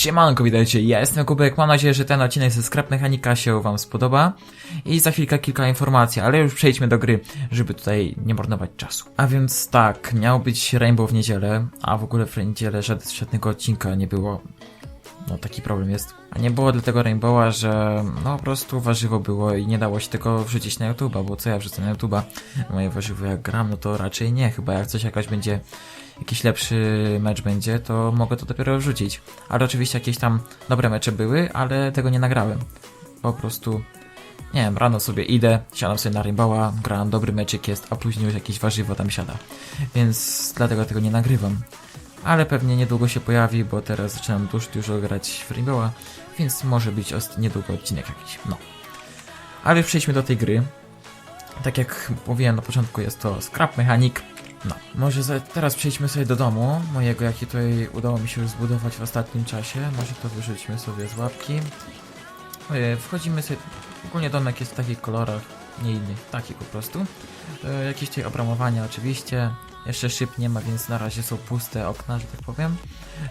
Siemanko, witajcie, ja jestem Kubek, mam nadzieję, że ten odcinek ze Scrap Mechanika się wam spodoba i za chwilkę kilka informacji, ale już przejdźmy do gry, żeby tutaj nie marnować czasu. A więc tak, miał być Rainbow w niedzielę, a w ogóle w niedzielę żad- żadnego odcinka nie było. No taki problem jest. A nie było dlatego Rainbowa, że no po prostu warzywo było i nie dało się tego wrzucić na YouTube'a, bo co ja wrzucę na YouTube'a? Moje warzywo jak gram, no to raczej nie, chyba jak coś jakaś będzie jakiś lepszy mecz będzie, to mogę to dopiero wrzucić. Ale oczywiście jakieś tam dobre mecze były, ale tego nie nagrałem. Po prostu, nie wiem, rano sobie idę, siadam sobie na Rainbowa, gram, dobry meczyk jest, a później już jakieś warzywo tam siada. Więc dlatego tego nie nagrywam. Ale pewnie niedługo się pojawi, bo teraz zaczynam już dużo grać Rainbowa, więc może być niedługo odcinek jakiś, no. Ale już przejdźmy do tej gry. Tak jak mówiłem na początku, jest to Scrap Mechanic. No, może teraz przejdźmy sobie do domu mojego, jaki tutaj udało mi się już zbudować w ostatnim czasie. Może to wyrzućmy sobie z łapki. E, Wchodzimy sobie, ogólnie domek jest w takich kolorach, nie innych, takich po prostu. E, Jakieś tutaj obramowania oczywiście, jeszcze szyb nie ma, więc na razie są puste okna, że tak powiem.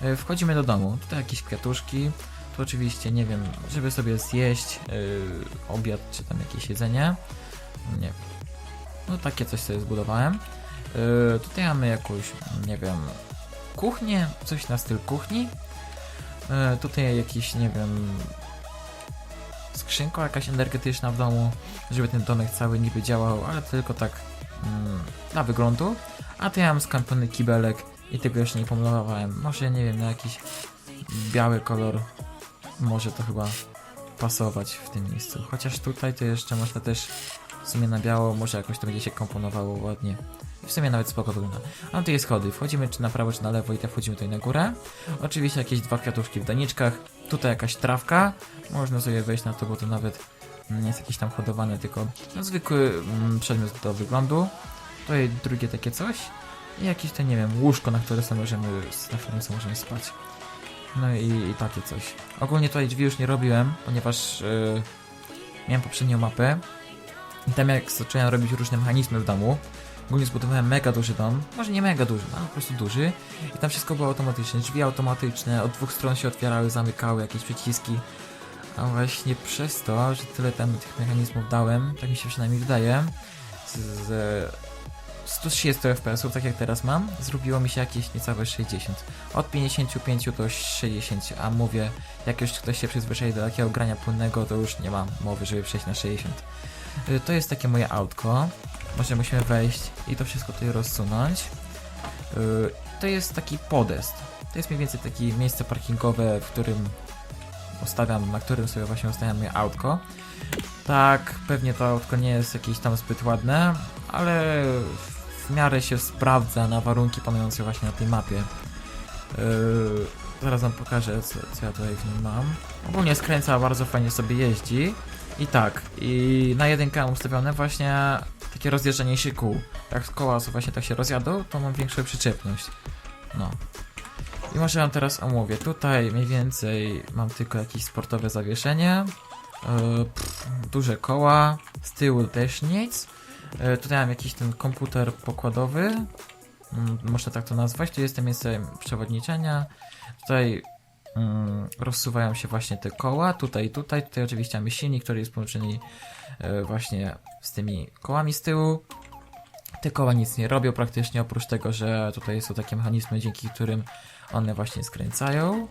E, Wchodzimy do domu, tutaj jakieś kwiatuszki, tu oczywiście, nie wiem, żeby sobie zjeść e, obiad, czy tam jakieś jedzenie. Nie no takie coś sobie zbudowałem. Yy, tutaj mamy jakąś, nie wiem, kuchnię, coś na styl kuchni. Yy, tutaj jakiś, nie wiem, skrzynka jakaś energetyczna w domu, żeby ten domek cały niby działał, ale tylko tak mm, dla wyglądu. A tu ja mam skampany kibelek i tego jeszcze nie pomalowałem. Może, nie wiem, na jakiś biały kolor może to chyba pasować w tym miejscu. Chociaż tutaj to jeszcze można też w sumie na biało, może jakoś to będzie się komponowało ładnie. W sumie nawet spoko wygląda. A tu jest schody. Wchodzimy czy na prawo, czy na lewo i tak wchodzimy tutaj na górę. Oczywiście jakieś dwa kwiatuszki w doniczkach. Tutaj jakaś trawka. Można sobie wejść na to, bo to nawet nie jest jakieś tam hodowane, tylko no, zwykły mm, przedmiot do wyglądu. Tutaj drugie takie coś. I jakieś to nie wiem, łóżko, na które sobie możemy, na którym możemy spać. No i, i takie coś. Ogólnie tutaj drzwi już nie robiłem, ponieważ yy, miałem poprzednią mapę. I tam jak zacząłem robić różne mechanizmy w domu, ogólnie zbudowałem mega duży dom, może nie mega duży, ale po prostu duży. I tam wszystko było automatyczne, drzwi automatyczne, od dwóch stron się otwierały, zamykały, jakieś przyciski. A właśnie przez to, że tyle tam tych mechanizmów dałem, tak mi się przynajmniej wydaje, z, z 130 fps, tak jak teraz mam, zrobiło mi się jakieś niecałe 60. Od 55 do 60, a mówię, jak już ktoś się przyzwyczai do takiego grania płynnego, to już nie mam mowy, żeby przejść na 60. Y, To jest takie moje autko. Może musimy wejść i to wszystko tutaj rozsunąć. Y, To jest taki podest. To jest mniej więcej takie miejsce parkingowe, w którym ustawiam, na którym sobie właśnie ustawiam moje autko. Tak, pewnie to autko nie jest jakieś tam zbyt ładne, ale w miarę się sprawdza na warunki panujące właśnie na tej mapie. Yy, zaraz wam pokażę, co, co ja tutaj w nim mam. Ogólnie skręca, bardzo fajnie sobie jeździ. I tak, i na jedynkę mam ustawione właśnie takie rozjeżdżanie kół. Jak koła są właśnie tak się rozjadą, to mam większą przyczepność. No. I może wam teraz omówię. Tutaj mniej więcej mam tylko jakieś sportowe zawieszenie. Yy, pff, duże koła. Z tyłu też nic. Yy, tutaj mam jakiś ten komputer pokładowy. Mm, można tak to nazwać. Tu jest to miejsce przewodniczenia. Tutaj rozsuwają się właśnie te koła. Tutaj tutaj. Tutaj oczywiście mamy silnik, który jest połączony e, właśnie z tymi kołami z tyłu. Te koła nic nie robią praktycznie, oprócz tego, że tutaj są takie mechanizmy, dzięki którym one właśnie skręcają.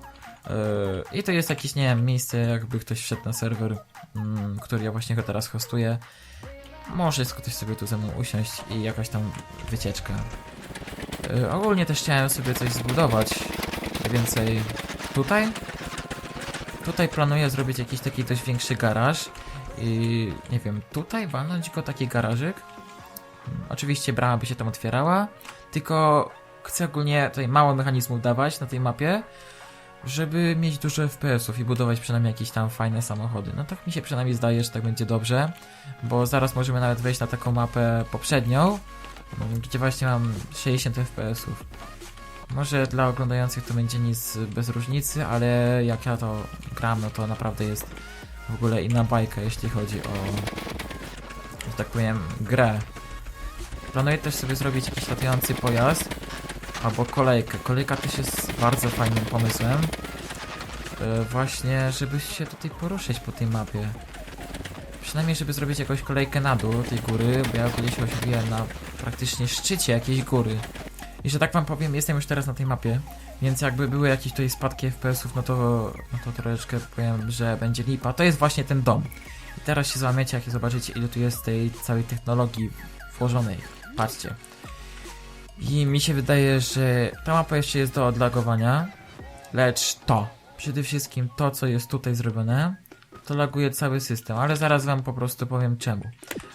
Yy, I to jest jakieś, nie wiem, miejsce, jakby ktoś wszedł na serwer, mm, który ja właśnie teraz hostuję. Może ktoś sobie tu ze mną usiąść i jakaś tam wycieczka. Yy, ogólnie też chciałem sobie coś zbudować. Więcej tutaj. Tutaj planuję zrobić jakiś taki dość większy garaż. I nie wiem, tutaj walnąć go taki garażyk. Mm, Oczywiście brama by się tam otwierała, tylko chcę ogólnie tutaj mało mechanizmów dawać na tej mapie, żeby mieć dużo FPS-ów i budować przynajmniej jakieś tam fajne samochody. No tak mi się przynajmniej zdaje, że tak będzie dobrze, bo zaraz możemy nawet wejść na taką mapę poprzednią, mm, gdzie właśnie mam 60 FPS-ów. Może dla oglądających to będzie nic bez różnicy, ale jak ja to gram, no to naprawdę jest w ogóle inna bajka, jeśli chodzi o, że tak powiem, grę. Planuję też sobie zrobić jakiś latający pojazd, albo kolejkę. Kolejka też jest bardzo fajnym pomysłem. e, właśnie, żeby się tutaj poruszyć po tej mapie. Przynajmniej, żeby zrobić jakąś kolejkę na dół tej góry, bo ja kiedyś osiedliłem na praktycznie szczycie jakiejś góry. I że tak wam powiem, jestem już teraz na tej mapie, więc jakby były jakieś tutaj spadki FPS-ów, no to, no to troszeczkę powiem, że będzie lipa. To jest właśnie ten dom. I teraz się złamiecie, jak zobaczycie, ile tu jest tej całej technologii włożonej. Patrzcie. I mi się wydaje, że ta mapa jeszcze jest do odlagowania, lecz to, przede wszystkim to, co jest tutaj zrobione, to laguje cały system, ale zaraz wam po prostu powiem czemu.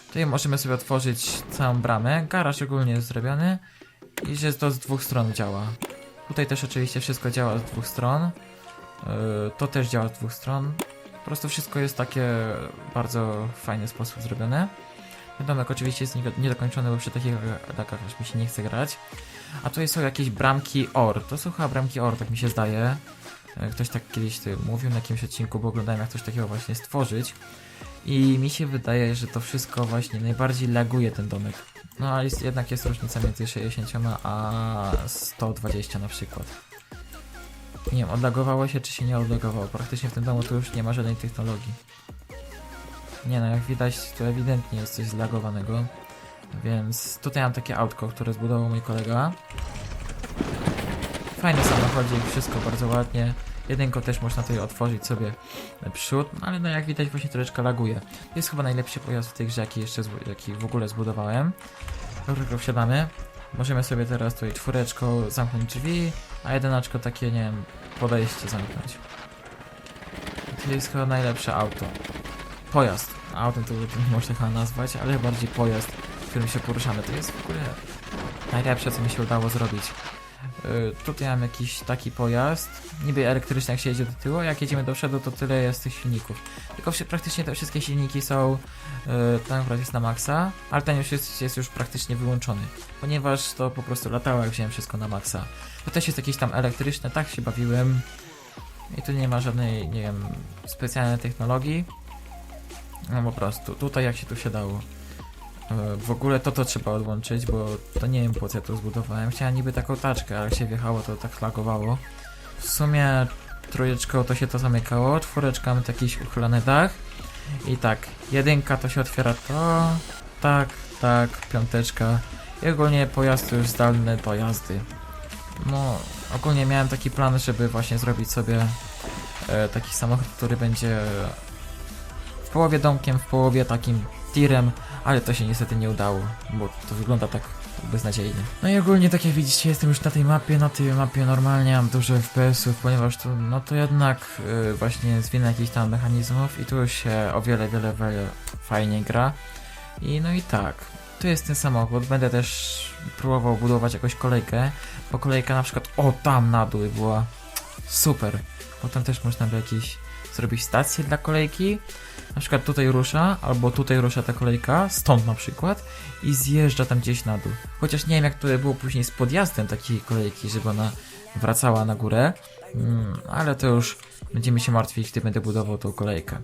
Tutaj możemy sobie otworzyć całą bramę, garaż ogólnie jest zrobiony i że to z dwóch stron działa. Tutaj też oczywiście wszystko działa z dwóch stron, Yy, to też działa z dwóch stron. Po prostu wszystko jest takie bardzo fajny sposób zrobione. Domek oczywiście jest nie- niedokończony, bo przy takich atakach mi się nie chce grać. A tutaj są jakieś bramki OR. To są chyba bramki OR, tak mi się zdaje. E, Ktoś tak kiedyś mówił na jakimś odcinku, bo oglądałem jak coś takiego właśnie stworzyć. I mi się wydaje, że to wszystko właśnie najbardziej laguje ten domek. No ale jest, jednak jest różnica między 60 a 120 na przykład. Nie wiem, odlagowało się czy się nie odlagowało. Praktycznie w tym domu tu już nie ma żadnej technologii. Nie no, jak widać, to ewidentnie jest coś zlagowanego. Więc tutaj mam takie autko, które zbudował mój kolega. Fajny samochodzik, wszystko bardzo ładnie. Jedynko też można tutaj otworzyć sobie przód, no ale no jak widać właśnie troszeczkę laguje. Jest chyba najlepszy pojazd w tej jaki jeszcze jaki w ogóle zbudowałem. Dobrze, wsiadamy. Możemy sobie teraz tutaj czwóreczką zamknąć drzwi, a jedenaczko takie, nie wiem, podejście zamknąć. To jest chyba najlepsze auto. Pojazd. Autem to nie można chyba nazwać, ale bardziej pojazd, w którym się poruszamy. To jest w ogóle najlepsze, co mi się udało zrobić. Yy, tutaj mam jakiś taki pojazd, niby elektryczny jak się jedzie do tyłu, jak jedziemy do przodu to tyle jest tych silników. Tylko praktycznie te wszystkie silniki są, yy, ten akurat jest na maksa, ale ten już jest, jest już praktycznie wyłączony, ponieważ to po prostu latało jak wziąłem wszystko na maksa. To też jest jakieś tam elektryczne, tak się bawiłem i tu nie ma żadnej, nie wiem, specjalnej technologii. No po prostu, tutaj jak się tu się dało. E, W ogóle to to trzeba odłączyć, bo to nie wiem po co ja to zbudowałem. Chciałem niby taką taczkę, ale się wjechało to tak flagowało. W sumie trójeczką to się to zamykało, czwóreczka mamy jakiś uchylony dach. I tak, jedynka to się otwiera to, tak, tak, piąteczka. I ogólnie pojazd już zdalne pojazdy. No, ogólnie miałem taki plan, żeby właśnie zrobić sobie e, taki samochód, który będzie połowie domkiem, w połowie takim tirem, ale to się niestety nie udało, bo to wygląda tak beznadziejnie. No i ogólnie tak jak widzicie jestem już na tej mapie, na tej mapie normalnie mam dużo FPS-ów, ponieważ tu, no to jednak y, właśnie zwinę jakichś tam mechanizmów i tu się o wiele, wiele, wiele fajnie gra. I no i tak, tu jest ten samochód, będę też próbował budować jakąś kolejkę, bo kolejka na przykład, o tam na dół była super, bo tam też można by jakieś zrobić stację dla kolejki, na przykład tutaj rusza, albo tutaj rusza ta kolejka, stąd na przykład, i zjeżdża tam gdzieś na dół. Chociaż nie wiem, jak to było później z podjazdem takiej kolejki, żeby ona wracała na górę, mm, ale to już będziemy się martwić, gdy będę budował tą kolejkę.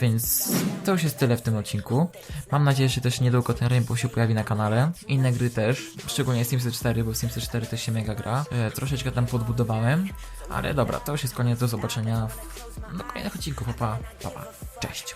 Więc to już jest tyle w tym odcinku. Mam nadzieję, że też niedługo ten Rainbow się pojawi na kanale. Inne gry też, szczególnie Sims 4, bo w Sims 4 też się mega gra. E, troszeczkę tam podbudowałem, ale dobra, to już jest koniec. Do zobaczenia w no, kolejnych odcinku. Pa, pa, pa, pa. Cześć.